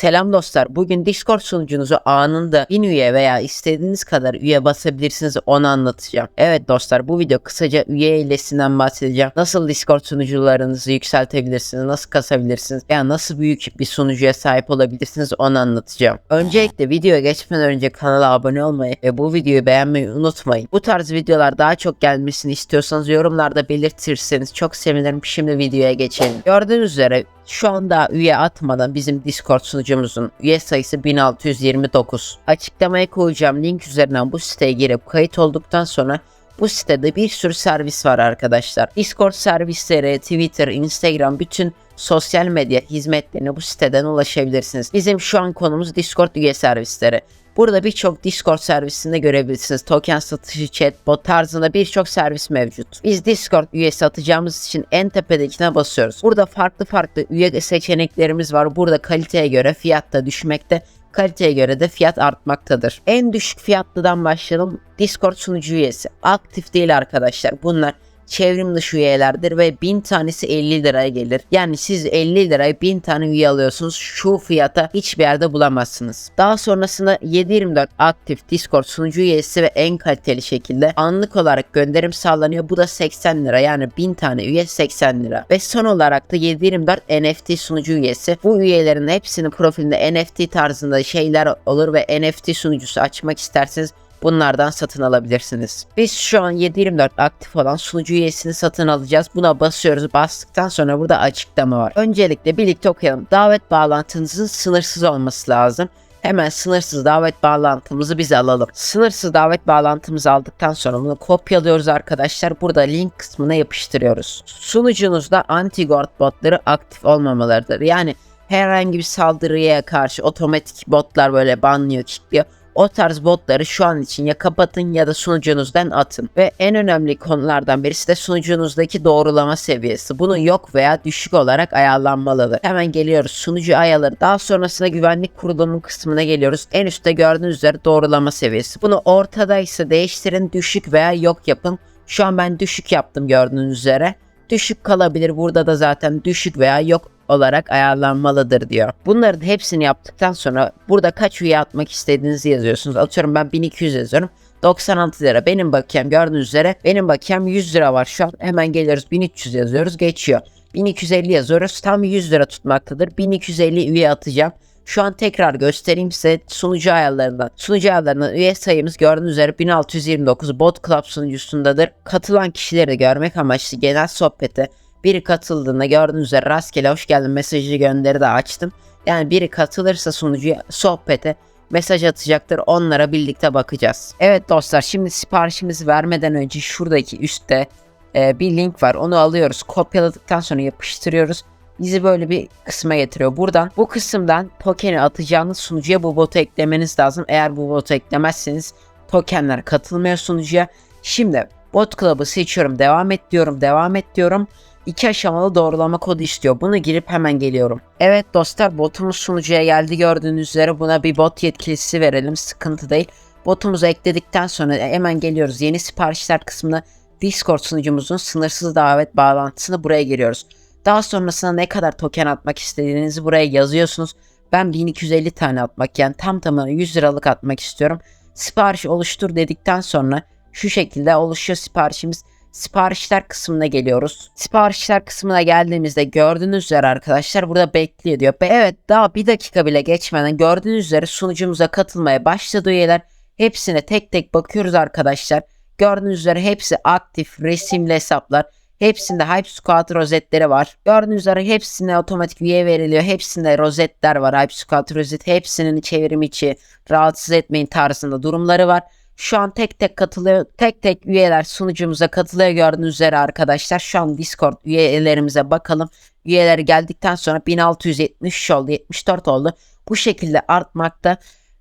Selam dostlar. Bugün Discord sunucunuzu anında 1000 üye veya istediğiniz kadar üye basabilirsiniz onu anlatacağım. Evet dostlar bu video kısaca üye ilesinden bahsedeceğim. Nasıl Discord sunucularınızı yükseltebilirsiniz, nasıl kasabilirsiniz veya nasıl büyük bir sunucuya sahip olabilirsiniz onu anlatacağım. Öncelikle videoya geçmeden önce kanala abone olmayı ve bu videoyu beğenmeyi unutmayın. Bu tarz videolar daha çok gelmesini istiyorsanız yorumlarda belirtirseniz çok sevinirim. Şimdi videoya geçelim. Gördüğünüz üzere şu anda üye atmadan bizim Discord sunucumuzun üye sayısı 1629. Açıklamaya koyacağım link üzerinden bu siteye girip kayıt olduktan sonra bu sitede bir sürü servis var arkadaşlar. Discord servisleri, Twitter, Instagram bütün sosyal medya hizmetlerine bu siteden ulaşabilirsiniz. Bizim şu an konumuz Discord üye servisleri. Burada birçok Discord servisinde görebilirsiniz. Token satışı, chatbot tarzında birçok servis mevcut. Biz Discord üyesi atacağımız için en tepedekine basıyoruz. Burada farklı farklı üye seçeneklerimiz var. Burada kaliteye göre fiyat da düşmekte kaliteye göre de fiyat artmaktadır. En düşük fiyatlıdan başlayalım. Discord sunucu üyesi. Aktif değil arkadaşlar. Bunlar çevrim dışı üyelerdir ve 1000 tanesi 50 liraya gelir. Yani siz 50 liraya 1000 tane üye alıyorsunuz. Şu fiyata hiçbir yerde bulamazsınız. Daha sonrasında 724 aktif Discord sunucu üyesi ve en kaliteli şekilde anlık olarak gönderim sağlanıyor. Bu da 80 lira yani 1000 tane üye 80 lira. Ve son olarak da 724 NFT sunucu üyesi. Bu üyelerin hepsinin profilinde NFT tarzında şeyler olur ve NFT sunucusu açmak isterseniz bunlardan satın alabilirsiniz. Biz şu an 724 aktif olan sunucu üyesini satın alacağız. Buna basıyoruz. Bastıktan sonra burada açıklama var. Öncelikle birlikte okuyalım. Davet bağlantınızın sınırsız olması lazım. Hemen sınırsız davet bağlantımızı biz alalım. Sınırsız davet bağlantımızı aldıktan sonra bunu kopyalıyoruz arkadaşlar. Burada link kısmına yapıştırıyoruz. Sunucunuzda anti-guard botları aktif olmamalıdır. Yani herhangi bir saldırıya karşı otomatik botlar böyle banlıyor, kilitliyor o tarz botları şu an için ya kapatın ya da sunucunuzdan atın. Ve en önemli konulardan birisi de sunucunuzdaki doğrulama seviyesi. Bunun yok veya düşük olarak ayarlanmalıdır. Hemen geliyoruz sunucu ayarları. Daha sonrasında güvenlik kurulumu kısmına geliyoruz. En üstte gördüğünüz üzere doğrulama seviyesi. Bunu ortadaysa değiştirin düşük veya yok yapın. Şu an ben düşük yaptım gördüğünüz üzere. Düşük kalabilir. Burada da zaten düşük veya yok olarak ayarlanmalıdır diyor. Bunların hepsini yaptıktan sonra burada kaç üye atmak istediğinizi yazıyorsunuz. Atıyorum ben 1200 yazıyorum. 96 lira benim bakiyem gördüğünüz üzere benim bakiyem 100 lira var şu an hemen geliyoruz 1300 yazıyoruz geçiyor 1250 yazıyoruz tam 100 lira tutmaktadır 1250 üye atacağım şu an tekrar göstereyim size sunucu ayarlarından. Sunucu ayarlarından üye sayımız gördüğünüz üzere 1629 Bot Club sunucusundadır. Katılan kişileri görmek amaçlı genel sohbete biri katıldığında gördüğünüz üzere rastgele hoş geldin mesajı gönderi de açtım. Yani biri katılırsa sunucuya sohbete mesaj atacaktır. Onlara birlikte bakacağız. Evet dostlar şimdi siparişimizi vermeden önce şuradaki üstte e, bir link var. Onu alıyoruz. Kopyaladıktan sonra yapıştırıyoruz. Bizi böyle bir kısma getiriyor. Buradan bu kısımdan tokeni atacağınız sunucuya bu botu eklemeniz lazım. Eğer bu botu eklemezseniz tokenler katılmıyor sunucuya. Şimdi bot club'ı seçiyorum. Devam et diyorum. Devam et diyorum iki aşamalı doğrulama kodu istiyor. Bunu girip hemen geliyorum. Evet dostlar botumuz sunucuya geldi gördüğünüz üzere buna bir bot yetkilisi verelim sıkıntı değil. Botumuzu ekledikten sonra hemen geliyoruz yeni siparişler kısmına Discord sunucumuzun sınırsız davet bağlantısını buraya giriyoruz. Daha sonrasında ne kadar token atmak istediğinizi buraya yazıyorsunuz. Ben 1250 tane atmak yani tam tamına 100 liralık atmak istiyorum. Sipariş oluştur dedikten sonra şu şekilde oluşuyor siparişimiz siparişler kısmına geliyoruz. Siparişler kısmına geldiğimizde gördüğünüz üzere arkadaşlar burada bekliyor diyor. Evet daha bir dakika bile geçmeden gördüğünüz üzere sunucumuza katılmaya başladı üyeler. Hepsine tek tek bakıyoruz arkadaşlar. Gördüğünüz üzere hepsi aktif resimli hesaplar. Hepsinde Hype Squad rozetleri var. Gördüğünüz üzere hepsine otomatik üye veriliyor. Hepsinde rozetler var. Hype Squad rozet hepsinin çevrim içi rahatsız etmeyin tarzında durumları var. Şu an tek tek katılıyor. Tek tek üyeler sunucumuza katılıyor gördüğünüz üzere arkadaşlar. Şu an Discord üyelerimize bakalım. Üyeler geldikten sonra 1673 oldu, 74 oldu. Bu şekilde artmakta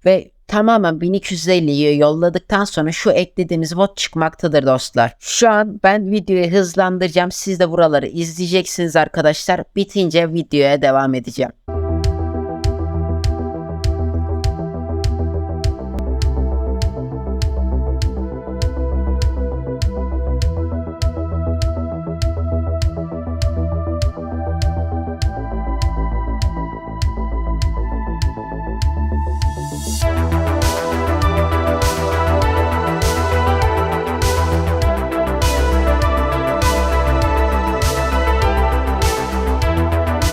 ve tamamen 1250'yi yolladıktan sonra şu eklediğimiz bot çıkmaktadır dostlar. Şu an ben videoyu hızlandıracağım. Siz de buraları izleyeceksiniz arkadaşlar. Bitince videoya devam edeceğim.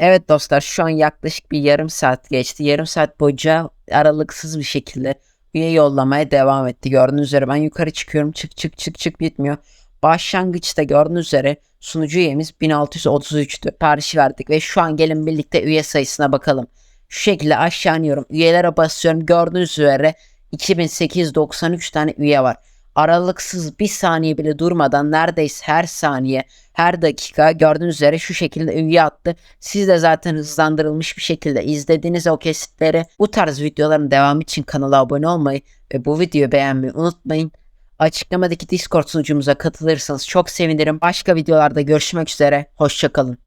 Evet dostlar şu an yaklaşık bir yarım saat geçti. Yarım saat boyunca aralıksız bir şekilde üye yollamaya devam etti. Gördüğünüz üzere ben yukarı çıkıyorum. Çık çık çık çık bitmiyor. Başlangıçta gördüğünüz üzere sunucu üyemiz 1633'tü. Siparişi verdik ve şu an gelin birlikte üye sayısına bakalım. Şu şekilde aşağı iniyorum. Üyelere basıyorum. Gördüğünüz üzere 2893 tane üye var. Aralıksız bir saniye bile durmadan neredeyse her saniye, her dakika gördüğünüz üzere şu şekilde üye attı. Siz de zaten hızlandırılmış bir şekilde izlediğiniz o kesitleri bu tarz videoların devamı için kanala abone olmayı ve bu videoyu beğenmeyi unutmayın. Açıklamadaki Discord sunucumuza katılırsanız çok sevinirim. Başka videolarda görüşmek üzere. Hoşçakalın.